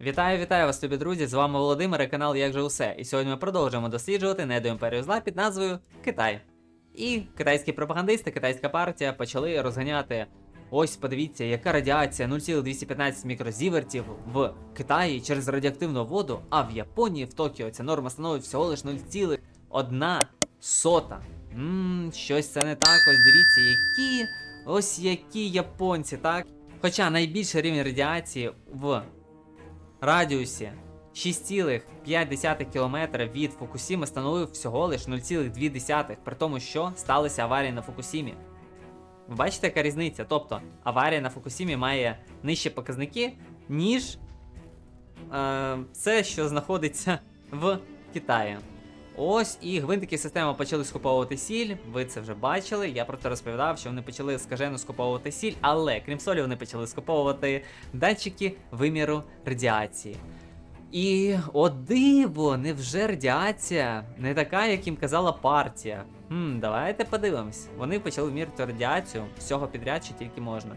Вітаю, вітаю вас, любі друзі! З вами Володимир і канал Як же усе. І сьогодні ми продовжуємо досліджувати неду імперію зла під назвою Китай. І китайські пропагандисти, китайська партія почали розганяти. Ось подивіться, яка радіація 0,215 мікрозівертів в Китаї через радіоактивну воду, а в Японії в Токіо ця норма становить всього лиш 0,1 сота. Ммм, щось це не так. Ось дивіться, які. Ось які японці, так? Хоча найбільший рівень радіації в радіусі 6,5 км від Фукусіми становив всього лиш 0,2, при тому, що сталися аварії на Фукусімі. Ви бачите, яка різниця? Тобто аварія на Фукусімі має нижчі показники, ніж е, це, що знаходиться в Китаї. Ось і гвинтики системи почали скуповувати сіль. Ви це вже бачили. Я про це розповідав, що вони почали скажено скуповувати сіль, але крім солі, вони почали скуповувати датчики виміру радіації. І о диво, невже радіація не така, як їм казала партія. Хм, давайте подивимось. Вони почали міряти радіацію всього підряд, що тільки можна.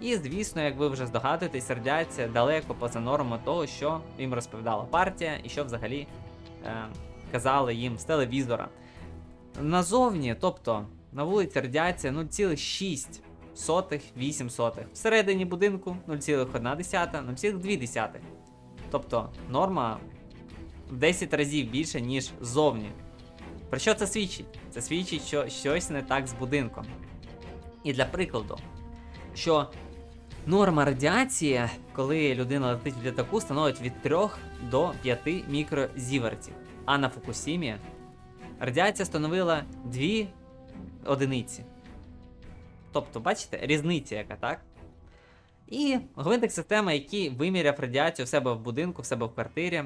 І звісно, як ви вже здогадуєтесь, радіація далеко поза нормою того, що їм розповідала партія, і що взагалі е, казали їм з телевізора. Назовні, тобто на вулиці радіація 0,6 8 сотих. Всередині будинку 0,1, 0,2. Тобто норма в 10 разів більше, ніж зовні. Про що це свідчить? Це свідчить, що щось не так з будинком. І для прикладу, що норма радіації, коли людина летить в літаку, становить від 3 до 5 мікрозівертів. А на Фукусімі радіація становила 2 одиниці. Тобто, бачите, різниця яка, так? І гвинтик системи, який виміряв радіацію в себе в будинку, в себе в квартирі,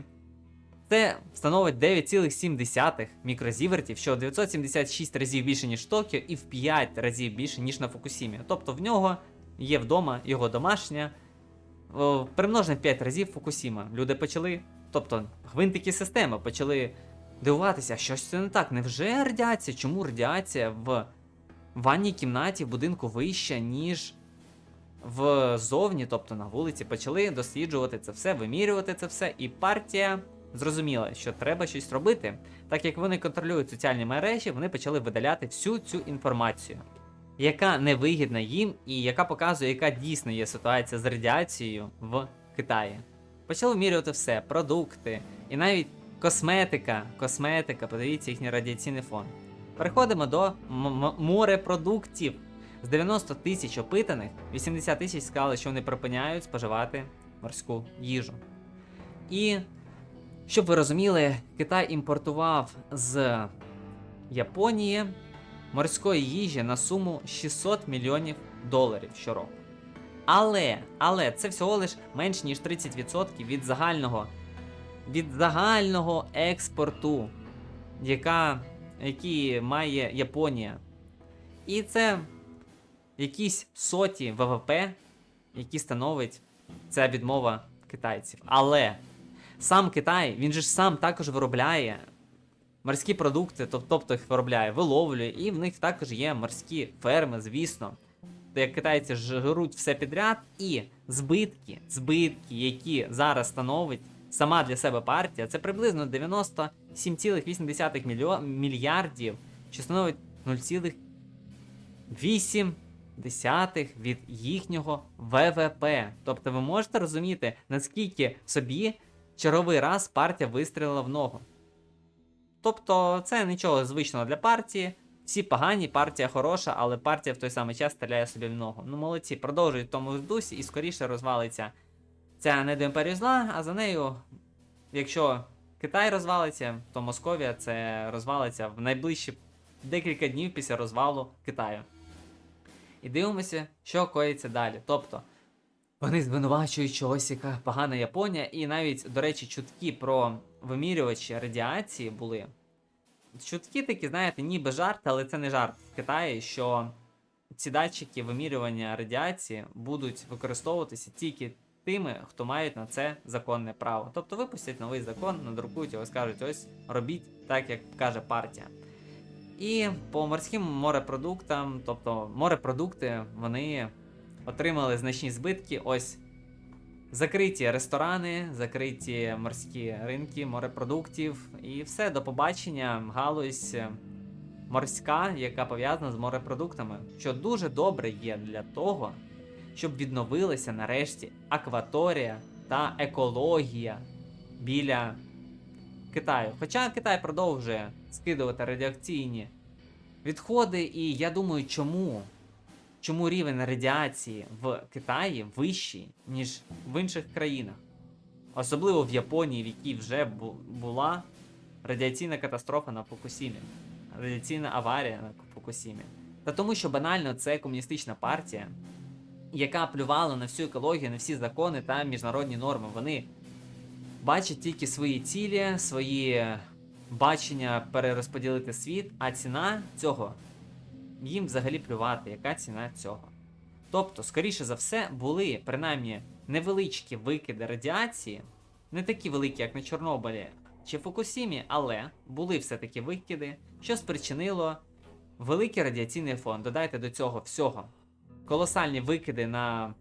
це становить 9,7 мікрозівертів, що в 976 разів більше, ніж Токіо, і в 5 разів більше, ніж на Фукусімі. Тобто в нього є вдома його домашня, в 5 разів Фукусіма. Люди почали, тобто гвинтики системи почали дивуватися, щось це не так. Невже радіація? Чому радіація в ванній кімнаті в будинку вища, ніж взовні, тобто на вулиці, почали досліджувати це все, вимірювати це все, і партія зрозуміла, що треба щось робити. Так як вони контролюють соціальні мережі, вони почали видаляти всю цю інформацію, яка невигідна їм і яка показує, яка дійсно є ситуація з радіацією в Китаї. Почали вимірювати все: продукти і навіть косметика. Косметика, подивіться їхній радіаційний фон. Переходимо до морепродуктів. З 90 тисяч опитаних, 80 тисяч сказали, що вони припиняють споживати морську їжу. І щоб ви розуміли, Китай імпортував з Японії морської їжі на суму 600 мільйонів доларів щороку. Але, але це всього лиш менш ніж 30% від загального, від загального експорту, яка, який має Японія. І це якісь соті ВВП, які становить ця відмова китайців. Але сам Китай, він же ж сам також виробляє морські продукти, тобто їх виробляє, виловлює, і в них також є морські ферми, звісно. То як китайці жруть все підряд, і збитки, збитки, які зараз становить сама для себе партія, це приблизно 97,8 мільйо- мільярдів, що становить 0,8 десятих від їхнього ВВП. Тобто ви можете розуміти, наскільки собі черговий раз партія вистрілила в ногу. Тобто це нічого звичного для партії. Всі погані, партія хороша, але партія в той самий час стріляє собі в ногу. Ну молодці, продовжують в тому дусі і скоріше розвалиться ця недоімперія а за нею, якщо Китай розвалиться, то Московія це розвалиться в найближчі декілька днів після розвалу Китаю. І дивимося, що коїться далі. Тобто, вони звинувачують, що ось яка погана Японія, і навіть, до речі, чутки про вимірювачі радіації були. Чутки такі, знаєте, ніби жарт, але це не жарт в Китаї, що ці датчики вимірювання радіації будуть використовуватися тільки тими, хто мають на це законне право. Тобто випустять новий закон, надрукують його, скажуть, ось робіть так, як каже партія. І по морським морепродуктам, тобто морепродукти, вони отримали значні збитки. Ось Закриті ресторани, закриті морські ринки, морепродуктів і все, до побачення, галузь морська, яка пов'язана з морепродуктами, що дуже добре є для того, щоб відновилися нарешті акваторія та екологія біля Китаю. Хоча Китай продовжує скидувати радіакційні відходи, і я думаю, чому? Чому рівень радіації в Китаї вищий, ніж в інших країнах? Особливо в Японії, в якій вже бу- була радіаційна катастрофа на Фукусімі, радіаційна аварія на Фукусімі. Та тому, що банально це комуністична партія, яка плювала на всю екологію, на всі закони та міжнародні норми. Вони бачать тільки свої цілі, свої бачення перерозподілити світ, а ціна цього їм взагалі плювати, яка ціна цього. Тобто, скоріше за все, були принаймні невеличкі викиди радіації, не такі великі, як на Чорнобилі чи Фукусімі, але були все-таки викиди, що спричинило великий радіаційний фон. Додайте до цього всього колосальні викиди на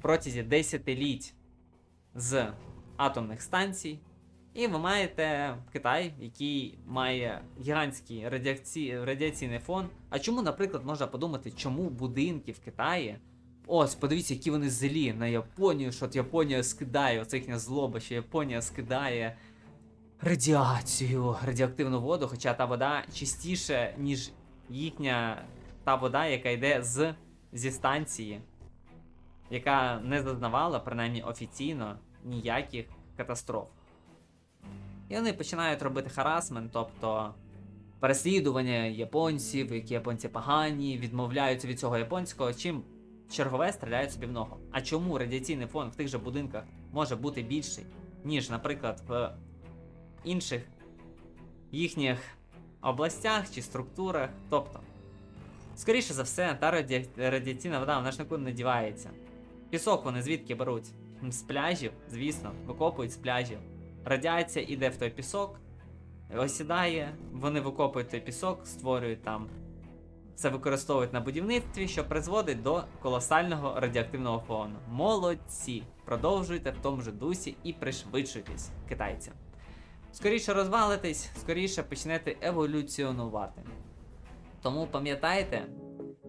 протязі десятиліть з атомних станцій. І ви маєте Китай, який має гігантський радіаці... радіаційний фон. А чому, наприклад, можна подумати, чому будинки в Китаї? Ось, подивіться, які вони злі на Японію, що от Японія скидає, оце їхня злоба, що Японія скидає радіацію, радіоактивну воду, хоча та вода чистіше, ніж їхня та вода, яка йде з, зі станції, яка не зазнавала, принаймні офіційно, ніяких катастроф. І вони починають робити харасмент, тобто переслідування японців, які японці погані, відмовляються від цього японського, чим чергове стріляють собі в ногу. А чому радіаційний фон в тих же будинках може бути більший, ніж, наприклад, в інших їхніх областях чи структурах? Тобто, скоріше за все, та раді... радіаційна вода вона ж нікуди не дівається. Пісок вони звідки беруть? З пляжів, звісно, викопують з пляжів. Радіація іде в той пісок, осідає, вони викопують той пісок, створюють там. Це використовують на будівництві, що призводить до колосального радіоактивного фону. Молодці! Продовжуйте в тому же дусі і пришвидшуйтесь, китайці. Скоріше розвалитесь, скоріше почнете еволюціонувати. Тому пам'ятайте,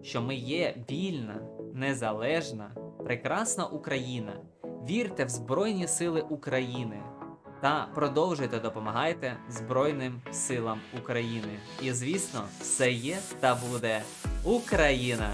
що ми є вільна, незалежна, прекрасна Україна. Вірте в Збройні Сили України та продовжуйте допомагайте Збройним силам України. І звісно, все є та буде Україна!